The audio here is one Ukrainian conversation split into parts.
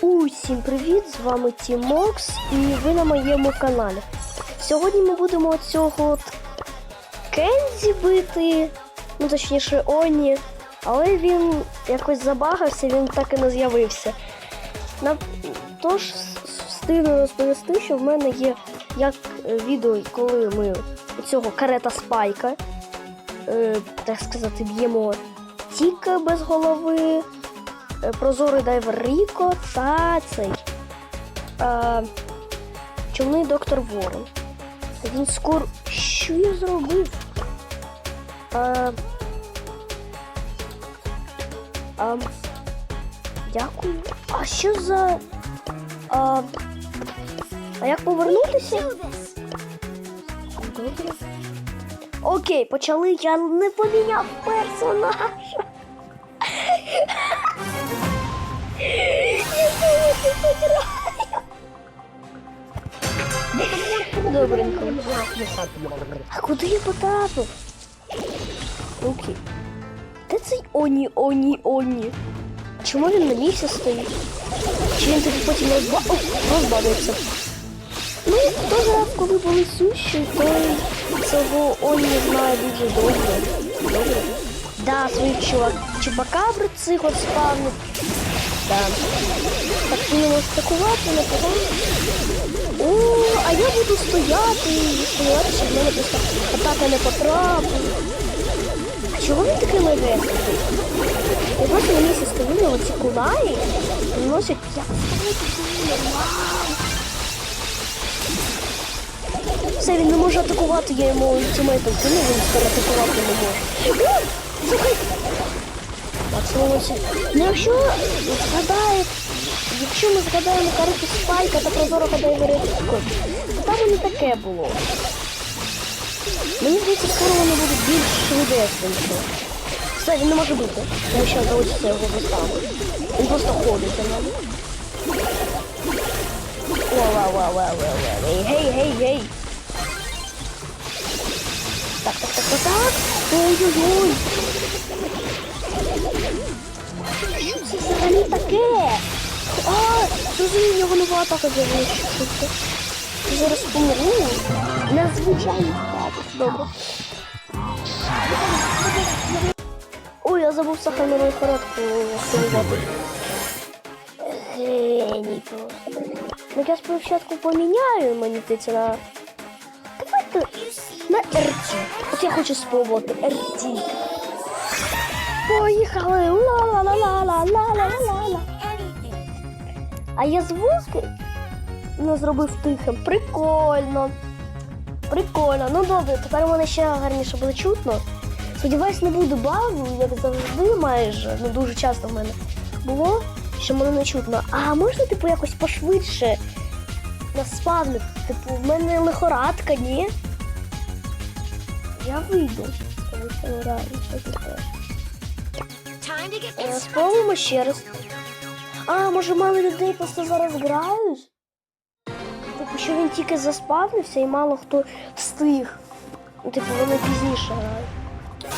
Усім привіт! З вами Тімокс і ви на моєму каналі. Сьогодні ми будемо цього Кензі бити, ну точніше Оні, але він якось забагався, він так і не з'явився. Тож встигну розповісти, що в мене є як е, відео, коли ми цього карета Спайка, е, так сказати, б'ємо Тіка без голови. Е, Прозорий дайвер Ріко та цей е, човний доктор Ворон. Він скоро. Що я зробив? Е, е, дякую. А що за. А, а як повернутися? Добре. Окей, почали. Я не поміняв персонажа. А куди я потрапив? Окей. Де цей Оні, Оні, Оні? Чому він на місці стоїть? Чи він тобі потім розба... О? Ну, хто грав, коли були суші, той цього Оні знає дуже добре. Добре. Да, своїх чувак. Чупакабри цих от спавнить. Да. Так ти не можеш атакувати, не погано. О, а я буду стояти і стояти, щоб мене просто атака не потрапила. Чого він такий легесенький? Я просто на місці стою, оці кулаї наносять як Все, він не може атакувати, я йому ультимейтом кину, він тепер атакувати не може. Слухай! Почалося. Ну якщо згадає, якщо ми згадаємо карту Спайка та прозорого Дейвера то там не таке було. Мені здається, скоро вони будуть більш швидесенькі. Все, він не може бути, тому що залишиться його заставу. Він просто ходить за нами. Вау-вау-вау-вау-вау. Гей, гей, гей. Так, так, так, так, так. Ой-ой-ой. Це взагалі таке? А, розумію, його нова атака з'явилася. Зараз помру. Незвичайно. Добре. Ой, я забув сахарну активувати. Геній просто. Ну я спочатку поміняю здається, на... Давайте на RT. От я хочу спробувати RT. Поїхали! Ла-ла-ла-ла-ла-ла-ла-ла-ла. А я звуки не зробив тихим. Прикольно. Прикольно. Ну добре, тепер у мене ще гарніше буде чутно. Сподіваюсь, не буде багу, як завжди, майже, ну дуже часто в мене було, що мене не чутно. А можна, типу, якось пошвидше наспавнити? Типу, в мене лихорадка, ні? Я вийду. Тому що ну, реально Е. Спробуємо ще раз. А, може мало людей просто зараз грають? Типу, що він тільки заспавнився і мало хто встиг. Ну, Типу, вони пізніше грають.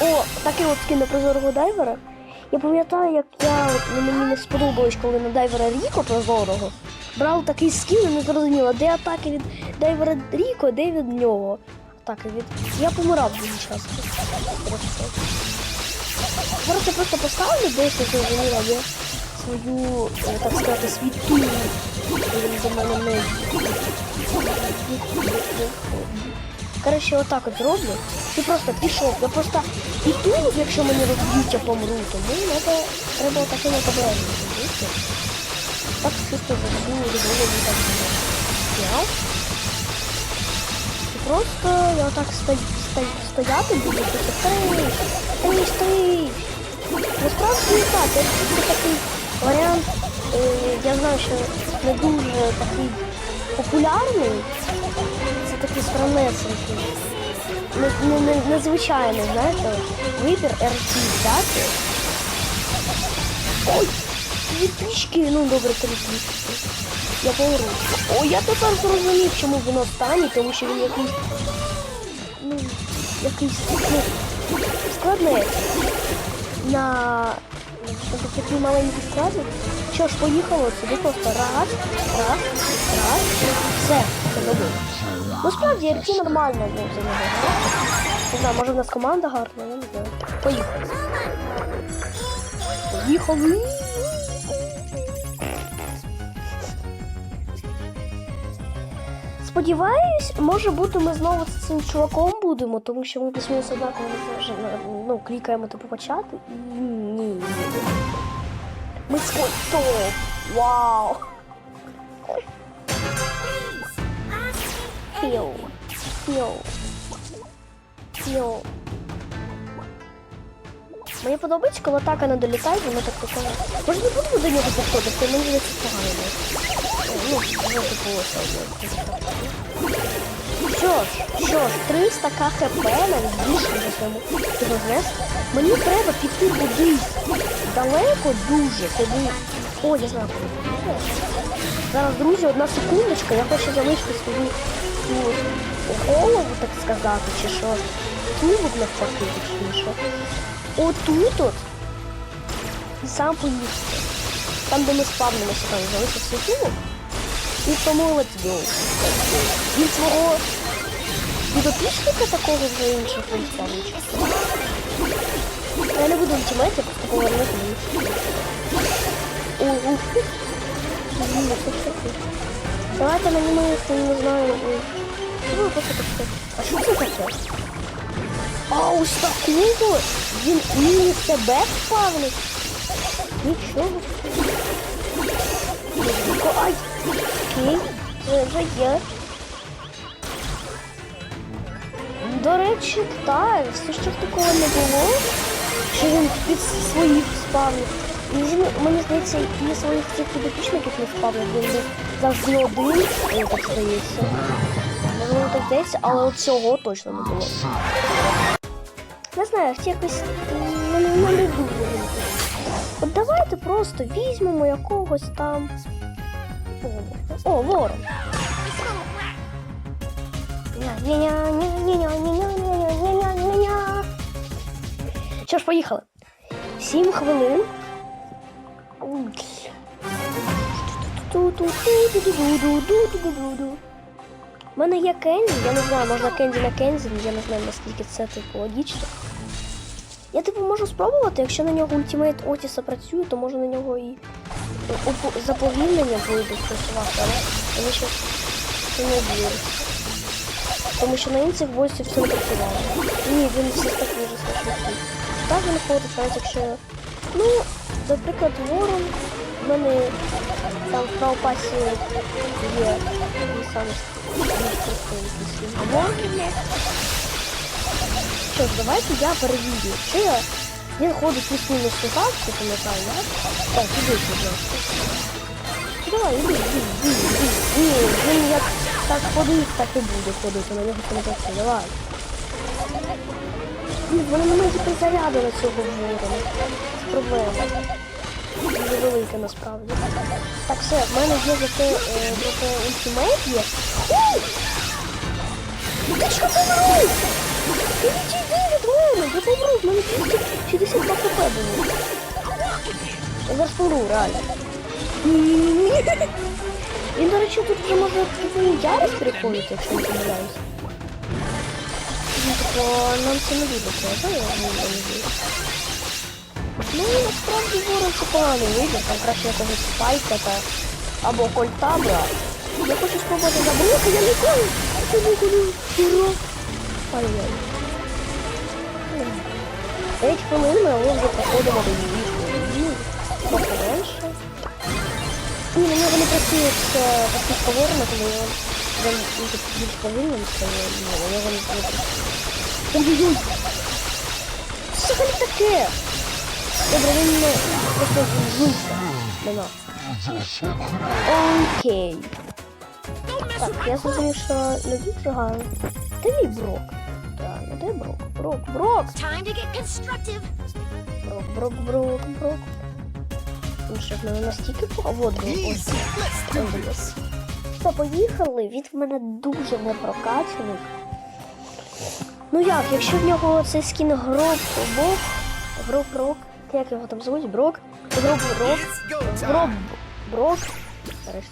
О, такий от скін на прозорого дайвера. Я пам'ятаю, як я ну, мені не сподобалось, коли на дайвера Ріко прозорого брав такий скін і не зрозуміло, де атаки від дайвера Ріко, де від нього. Атаки від. Я помирав дуже часто. Зараз просто поставлю десь не зрозуміла, де свою, е, так сказати, свій тул. Він до мене не. Коротше, отак от зроблю. Ти просто пішов. Я просто іду, якщо мені розб'ють, я помру, тому треба, треба таким от обережним. Так чисто забуду голову так я. І просто я отак сто, сто, стояти буду, типу стрий, стрий, стрий. Насправді не так, чисто такий варіант, е, я знаю, що не дуже такий популярний. Це такий странесенький. Не- не- не- Незвичайний, знаєте, вибір RT взяти. Ой, дві трішки, ну добре, три трішки. Я помру. О, я тепер зрозумів, чому він останній, тому що він якийсь. Ну, якийсь ну, складний. На на такі маленькі складик. Що ж, поїхали от сюди просто раз, раз, раз. Все, це добре. Ну справді, RT нормально ну, за нього. Не знаю, може в нас команда гарна, я не знаю. Поїхали. Поїхали. Сподіваюсь, може бути, ми знову з цим чуваком будемо, тому що ми плюс-мінус однаково вже, ну, клікаємо типу почати. Ні. Ми топ! Вау! Філ. Філ. Філ. Мені подобається, коли атака не долітає, воно так прикольно. Може не будемо до нього підходити, мені здається погано. Ну, типу. Що ж, що ж, 300 КХП навіть більше вже своєму цього знести. Мені треба піти кудись далеко дуже, куди. О, я знаю. Зараз, друзі, одна секундочка, я хочу залишити свою цю голову, так сказати, чи що. Тулуб навпаки, точніше. Отут от. Сам поїхати. Там, де ми спавнимося, там залишився тулуб. І тому let's go. Від свого підопічника такого вже іншого спавнича. Я не буду ультимейт, я просто повернути мені. Ого. Блін, це що? Давайте на ньому, я не знаю. ой. Що ви просто таке? А що це таке? А ось такого він мені себе спавнить. Нічого. Окей, це вже є. До речі, так, все ще такого не було, що він під своїх він, мені здається, і своїх цих підопічників не спавнив, він завжди один, мені так здається. Можливо, так здається, але от цього точно не було. Не знаю, всі якось мене не дуже. От давайте просто візьмемо якогось там. О, ворон. Що ж, поїхали. Сім хвилин. У мене є Кензі, я не знаю, можна Кензі на Кензі, я не знаю, наскільки це типу логічно. Я типу можу спробувати, якщо на нього ультимейт Отіса працює, то можу на нього і заповільнення буде працювати, але мені ще це не вірю. Тому що на інших босів все не працювало. Ні, він все так дуже страшний. Так він ходить, навіть якщо. Ну, наприклад, ворон в мене там в правопасі є і саме Ворон. Що ж, давайте я перевірю, чи я він ходить плюс-мінус сюди, ти пам'ятаю, так? Так, іди, будь ласка. Давай, іди, іди, іди, іди. Ні, він як так ходить, так і буде ходити, на нього це. Давай. Ні, Вони не мають заряду на цього ворона. Проблема. Дуже велика насправді. Так, все, в мене є зате, е, зате ультимейт є. Ой! Помирай! Ти відійди від я помру, в мене 262 хп було. Я зараз помру, реально. Він, до речі, тут вже може типу, ярость переходити, якщо не помиляюсь. Ну, типу, нам це не буде, правда? Я не розумію. Ну, насправді ворог це поганий вибір, там краще якогось спайка та або кольта брати. Я хочу спробувати забрати, я ніколи не буду. Ура! Ай-яй. 5 хвилин ми вже проходимо до її трохи тобто менше. Ні, мені вони працюють таких поворона, коли він більш повинен, що я його не працюю. Що вони таке? Добре, він просто зжився на нас. Окей. Так, я зрозумів, що не дуже гарно. Та віброк де брок? Брок, брок! Time to get constructive. Брок, брок, брок, брок. Ну що ж, мене настільки поводило. Ось. ось. Все, поїхали. Він в мене дуже не прокачаний. Ну як, якщо в нього цей скін грок, бог, грок, брок, як його там звуть, брок, Гроб Брок. Гроб Брок. Нарешті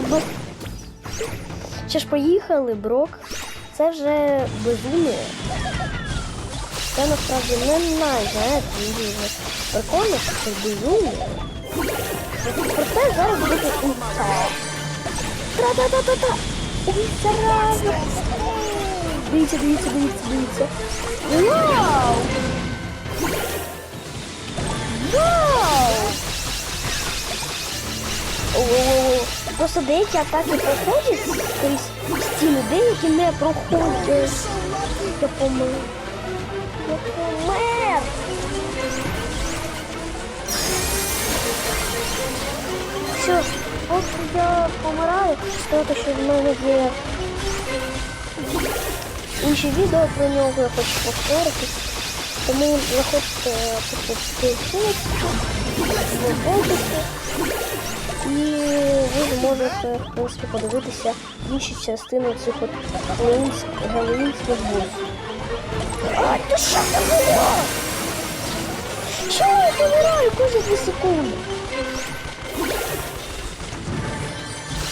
сказав. Ще ж поїхали, Брок. Це вже безумие. Це насправді не дуже прикольно, що це безумие. Проте зараз буде інта. Тра-та-та-та-та! Ой, зараза! Дивіться, дивіться, дивіться, дивіться. Вау! Вау! О-о-о. Просто деякі атаки проходять крізь стіни, деякі не проходять. Я помер. Я помер. Ж, поки я помираю, сказати, що в мене є інші відео про нього, я хочу повторити. Тому заходьте по в. І ви зможете в принципі подивитися інші частини цих от галинських бусів. А ти що це було? Чому я помираю кожні дві секунди?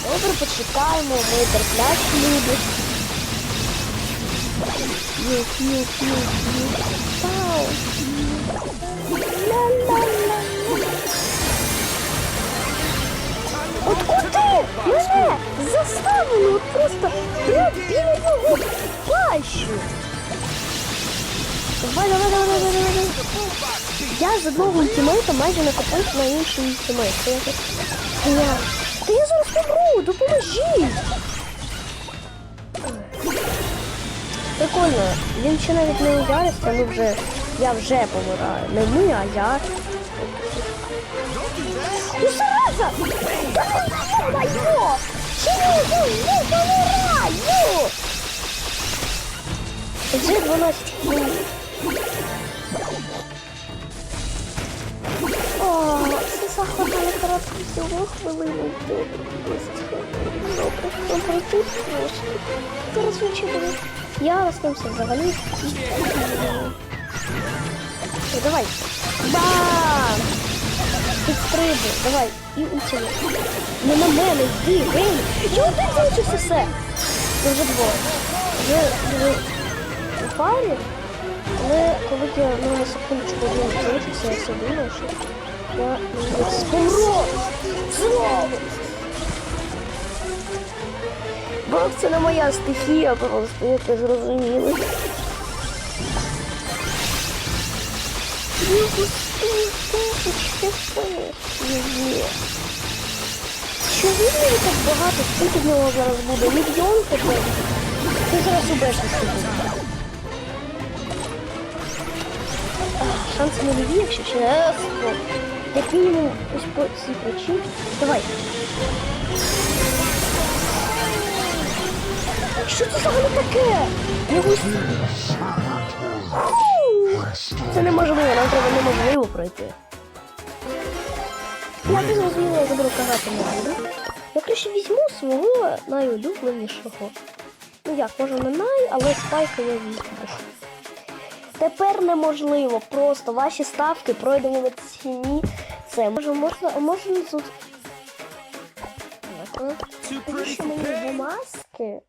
Добре, почекаємо, ми терплячі люди. Ю, ю, ю, ю. Пау. От куди мене заставили просто прям біля його пащу. Давай, давай, давай, давай, давай, давай. Я з одного ультимейта майже накопив на інший ультимейт. Це якось хуйня. Та я зараз помру, допоможіть. Прикольно, він ще навіть не ударився, ми вже, я вже помираю. Не ми, а я. Ну, зараза! Да ну, ё-моё! Чому не помираю? Вже 12 хвилин. О, це захватили коротко всього хвилину. Добре, добре, тут трошки. Зараз нічого. Я розкрився взагалі. Давай. Бам! Підстрибуй, давай, і утяни. Не на мене, йди, гей! Я один залишився все! Це вже двоє. Вже вже у парі, але коли я ну, на секундочку один залишився, я все думав, що я помру! Знову! Бог, це не моя стихія просто, як ви зрозуміли. Тисячі Є. Чому в так багато? Скільки в нього зараз буде? Мільйон хп? Ти зараз. Шанси не нові, якщо чесно. Як мінімум, ось по цій причині. Давай. Що це взагалі таке? Його... Це неможливо, нам треба неможливо пройти. Я не зрозуміла, я заберу казати не буду. Я краще візьму свого найулюбленішого. Ну як, може не най, але спайка я візьму. Тепер неможливо, просто ваші ставки пройдемо в ціні. Це може можна, можна тут. Навіщо мені pain. маски?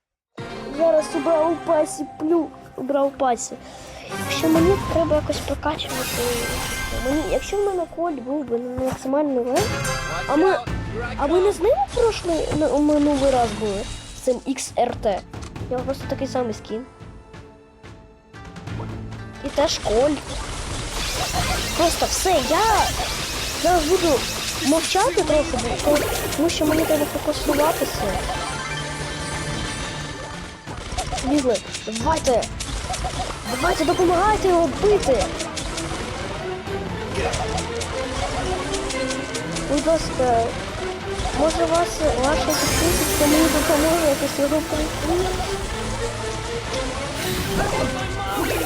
Зараз у пасі плю у пасі. Якщо мені треба якось прокачувати. Мені, якщо в мене коль був би на максимальний лев, а ми, а ви не з ним прошлий на- минулий раз були? З цим XRT. Я просто такий самий скін. І теж коль. Просто все, я зараз буду мовчати трохи, бо- тому що мені треба фокусуватися. Лізли, давайте! Давайте допомагайте його бити! Будь ласка, може вас ваша підписочка мені допоможе якось його пройти?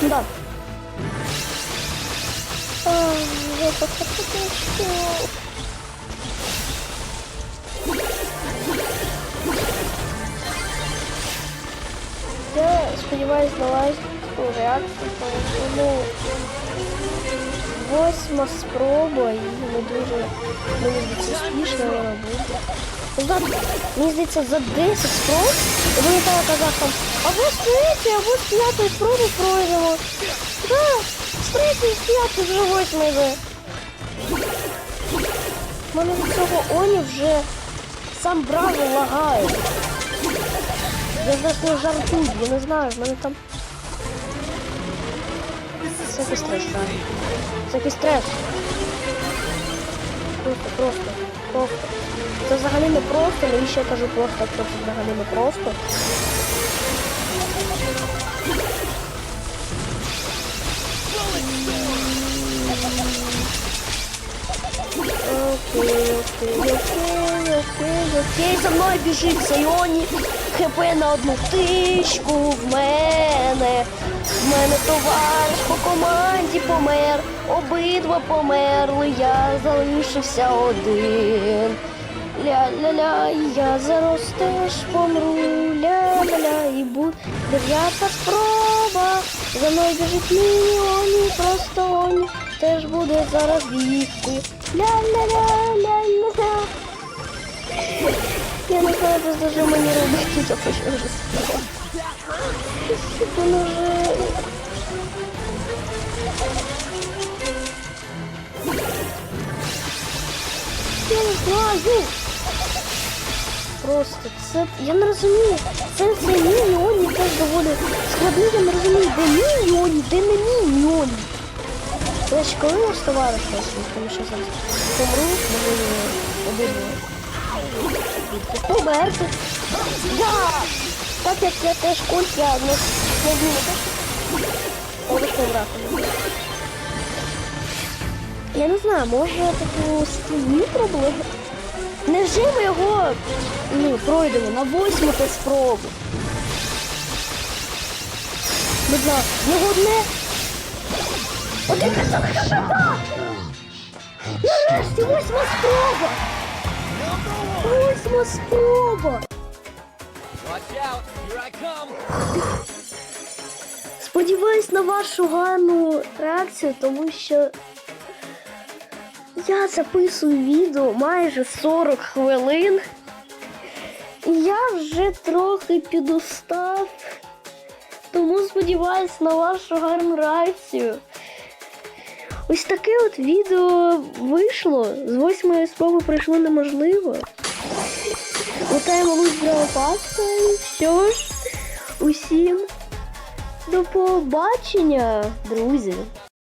Да. А, я хочу що... Я сподіваюся на лайк реакцію, тому восьма спроба і не дуже мені здається успішно вона буде. За, мені здається, за 10 спроб, казав там, або з третьої, або з п'ятої спроби пройдемо. Да, з третьої, з п'ятої, вже восьмий йде. У мене від цього Оні вже сам браво лагає. Я зараз не жартую, я не знаю, в мене там Всякий стрес, да. Всякий стрес. Просто, просто, просто. Це взагалі не просто, навіщо я кажу просто, якщо це взагалі не просто. Окей, окей, окей, окей, окей. За мною біжить Сайоні. ХП на одну тичку в мене. В мене товариш по команді помер. Обидва померли, я залишився один. Ля-ля-ля, я зараз теж помру. Ля-ля-ля, і буде дев'ята спроба. За мною біжить мільйоні, просто он теж буде зараз бігти. Ля-ля-ля, Я не знаю, мені робити, я хочу вже спати. Я не знаю. Просто це. Я не розумію. Це це мільйоні теж доволі складний, я не розумію, де мільйоні, де не мільйоні. Я ж коли наш товариш наш, тому що зараз помру, можливо, обидва. Померти. Да! Так як я теж культ, я не, теж. Можеш. Я не знаю, може таку стіні проблеми? Невже ми його ну, пройдемо на восьму та спробу? Будь ласка, його одне. Один Нарешті восьма спроба! Восьма спроба! Сподіваюсь на вашу гарну реакцію, тому що я записую відео майже 40 хвилин. І я вже трохи підустав. Тому сподіваюсь на вашу гарну реакцію. Ось таке от відео вийшло. З восьмої спроби пройшло неможливо. Лутаємо луч паста. І що ж, усім до побачення, друзі!